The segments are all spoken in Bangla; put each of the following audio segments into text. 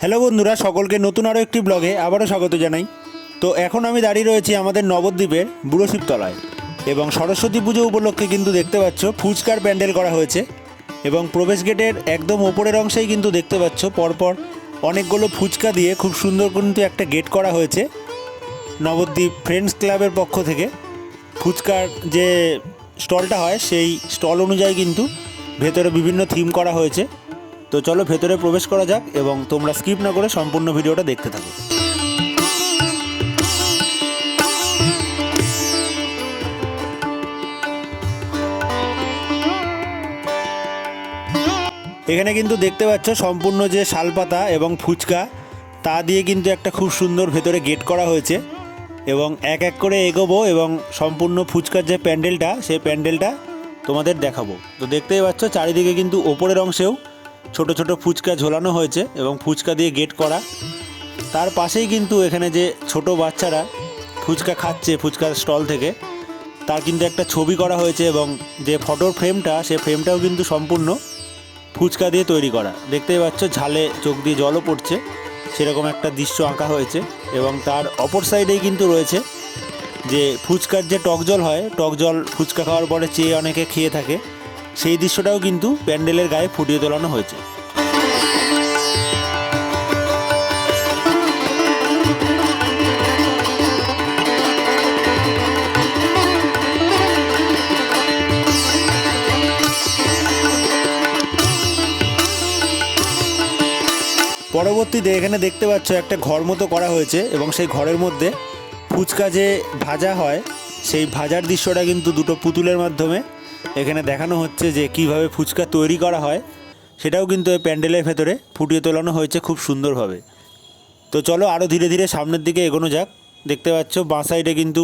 হ্যালো বন্ধুরা, সকলকে নতুন আরও একটি ব্লগে আবারও স্বাগত জানাই। তো এখন আমি দাঁড়িয়ে রয়েছি আমাদের নবদ্বীপের বুড়ো শিবতলায় এবং সরস্বতী পুজো উপলক্ষে কিন্তু দেখতে পাচ্ছ, ফুচকার প্যান্ডেল করা হয়েছে। এবং প্রবেশ গেটের একদম ওপরের অংশেই কিন্তু দেখতে পাচ্ছ, পরপর অনেকগুলো ফুচকা দিয়ে খুব সুন্দর কিন্তু একটা গেট করা হয়েছে নবদ্বীপ ফ্রেন্ডস ক্লাবের পক্ষ থেকে। ফুচকার যে স্টলটা হয়, সেই স্টল অনুযায়ী কিন্তু ভেতরে বিভিন্ন থিম করা হয়েছে। তো চলো ভেতরে প্রবেশ করা যাক এবং তোমরা স্কিপ না করে সম্পূর্ণ ভিডিওটা দেখতে থাকো। এখানে কিন্তু দেখতে পাচ্ছ সম্পূর্ণ যে শালপাতা এবং ফুচকা, তা দিয়ে কিন্তু একটা খুব সুন্দর ভেতরে গেট করা হয়েছে এবং এক এক করে এগোবো এবং সম্পূর্ণ ফুচকার যে প্যান্ডেলটা, সেই প্যান্ডেলটা তোমাদের দেখাবো। তো দেখতেই পাচ্ছ, চারিদিকে কিন্তু ওপরের অংশেও ছোট ছোট ফুচকা ঝোলানো হয়েছে এবং ফুচকা দিয়ে গেট করা। তার পাশেই কিন্তু এখানে যে ছোট বাচ্চারা ফুচকা খাচ্ছে ফুচকার স্টল থেকে, তার কিন্তু একটা ছবি করা হয়েছে এবং যে ফটোর ফ্রেমটা সেই ফ্রেমটাও কিন্তু সম্পূর্ণ ফুচকা দিয়ে তৈরি করা। দেখতেই পাচ্ছ ঝালে চোখ দিয়ে জলও পড়ছে, সেরকম একটা দৃশ্য আঁকা হয়েছে এবং তার অপর সাইডেই কিন্তু রয়েছে যে ফুচকার যে টক জল হয়, টক জল ফুচকা খাওয়ার পরে চেয়ে অনেকে খেয়ে থাকে। সেই দৃশ্যটাও কিন্তু প্যান্ডেলের গায়ে ফুটিয়ে তোলানো হয়েছে। পরবর্তীতে এখানে দেখতে পাচ্ছ একটা ঘর মতো করা হয়েছে এবং সেই ঘরের মধ্যে ফুচকা যে ভাজা হয়, সেই ভাজার দৃশ্যটা কিন্তু দুটো পুতুলের মাধ্যমে এখানে দেখানো হচ্ছে যে কীভাবে ফুচকা তৈরি করা হয়, সেটাও কিন্তু এই প্যান্ডেলের ভেতরে ফুটিয়ে তোলানো হয়েছে খুব সুন্দরভাবে। তো চলো আরও ধীরে ধীরে সামনের দিকে এগোনো যাক। দেখতে পাচ্ছ, বাঁ সাইডে কিন্তু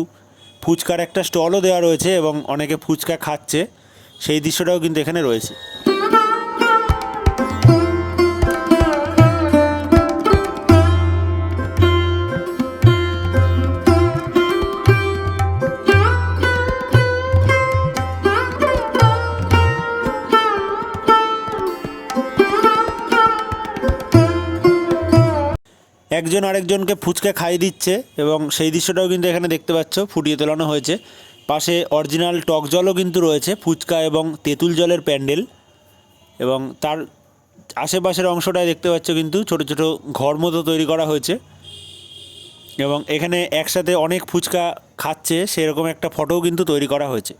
ফুচকার একটা স্টলও দেওয়া রয়েছে এবং অনেকে ফুচকা খাচ্ছে। সেই দৃশ্যটাও কিন্তু এখানে রয়েছে। একজন আরেকজনকে ফুচকা খাইয়ে দিচ্ছে এবং সেই দৃশ্যটাও কিন্তু এখানে দেখতে পাচ্ছ, ফুটিয়ে তোলানো হয়েছে। পাশে অরিজিনাল টক জলও কিন্তু রয়েছে, ফুচকা এবং তেঁতুল জলের প্যান্ডেল। এবং তার আশেপাশের অংশটায় দেখতে পাচ্ছ কিন্তু ছোট ছোট ঘর মতো তৈরি করা হয়েছে। এবং এখানে একসাথে অনেক ফুচকা খাচ্ছে, সেরকম একটা ফটোও কিন্তু তৈরি করা হয়েছে।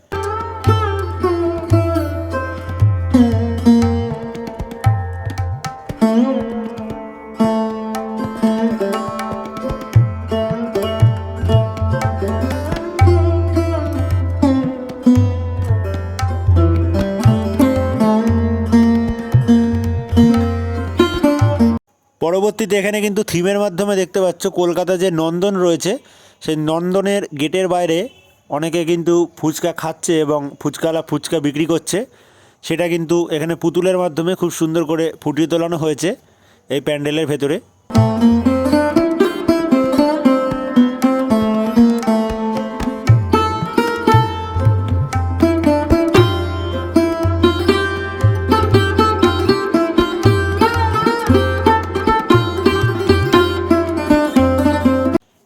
পরবর্তীতে এখানে কিন্তু থিমের মাধ্যমে দেখতে পাচ্ছ কলকাতা যে নন্দন রয়েছে, সেই নন্দনের গেটের বাইরে অনেকে কিন্তু ফুচকা খাচ্ছে এবং ফুচকালা ফুচকা বিক্রি করছে। সেটা কিন্তু এখানে পুতুলের মাধ্যমে খুব সুন্দর করে ফুটিয়ে তোলানো হয়েছে এই প্যান্ডেলের ভেতরে।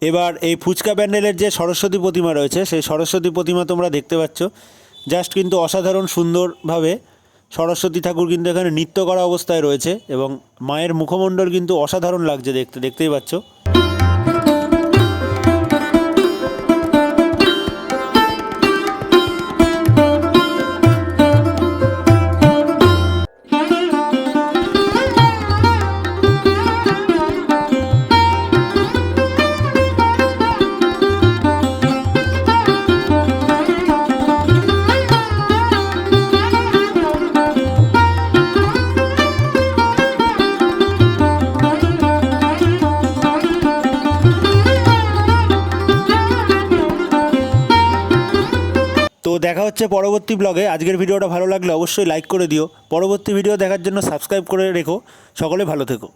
এবার এই ফুচকা প্যান্ডেলের যে সরস্বতী প্রতিমা রয়েছে, সেই সরস্বতী প্রতিমা তোমরা দেখতে পাচ্ছ। জাস্ট কিন্তু অসাধারণ সুন্দরভাবে সরস্বতী ঠাকুর কিন্তু এখানে নৃত্য করা অবস্থায় রয়েছে এবং মায়ের মুখমণ্ডল কিন্তু অসাধারণ লাগছে দেখতে, দেখতেই পাচ্ছ। দেখা হচ্ছে পরবর্তী ব্লগে আজকের ভিডিওটা ভালো লাগলে অবশ্যই লাইক করে দিও। পরবর্তী ভিডিও দেখার জন্য সাবস্ক্রাইব করে রেখো। সকলে ভালো থেকো।